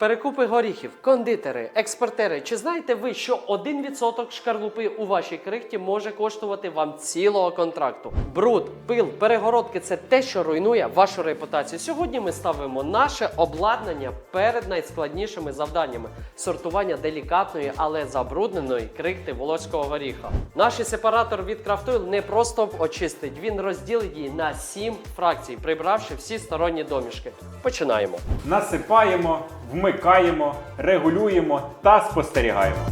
Перекупи горіхів, кондитери, експортери. Чи знаєте ви, що 1% шкарлупи у вашій крихті може коштувати вам цілого контракту? Бруд, пил, перегородки це те, що руйнує вашу репутацію. Сьогодні ми ставимо наше обладнання перед найскладнішими завданнями сортування делікатної, але забрудненої крихти волоського горіха. Наш сепаратор від Крафтойл не просто очистить, він розділить її на 7 фракцій, прибравши всі сторонні домішки. Починаємо. Насипаємо, вмикаємо, регулюємо та спостерігаємо.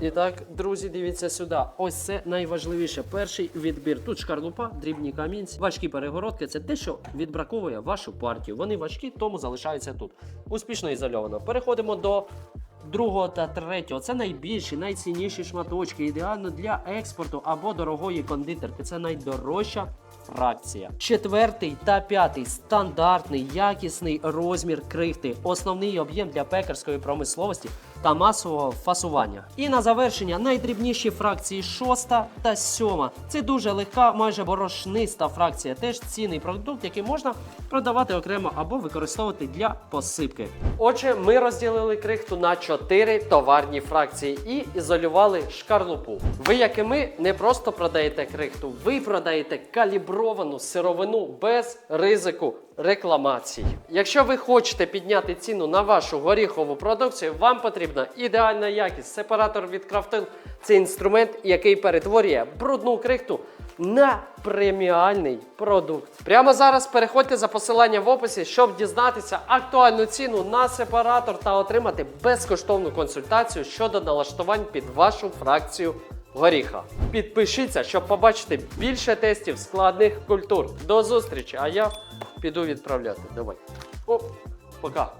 І так, друзі, дивіться сюди. Ось це найважливіше. Перший відбір. Тут шкарлупа, дрібні камінці, важкі перегородки. Це те, що відбраковує вашу партію. Вони важкі, тому залишаються тут. Успішно ізольовано. Переходимо до другого та третього. Це найбільші, найцінніші шматочки. Ідеально для експорту або дорогої кондитерки. Це найдорожча. Фракція. Четвертий та п'ятий стандартний якісний розмір крихти, основний об'єм для пекарської промисловості та масового фасування. І на завершення найдрібніші фракції шоста та сьома. Це дуже легка, майже борошниста фракція. Теж цінний продукт, який можна продавати окремо або використовувати для посипки. Отже, ми розділили крихту на чотири товарні фракції і ізолювали шкарлупу. Ви, як і ми, не просто продаєте крихту, ви продаєте калібровану сировину без ризику рекламацій. Якщо ви хочете підняти ціну на вашу горіхову продукцію, вам потрібна ідеальна якість. Сепаратор від Крафтил це інструмент, який перетворює брудну крихту на преміальний продукт. Прямо зараз переходьте за посиланням в описі, щоб дізнатися актуальну ціну на сепаратор та отримати безкоштовну консультацію щодо налаштувань під вашу фракцію горіха. Підпишіться, щоб побачити більше тестів складних культур. До зустрічі! А я піду відправляти. Давай. Оп, пока.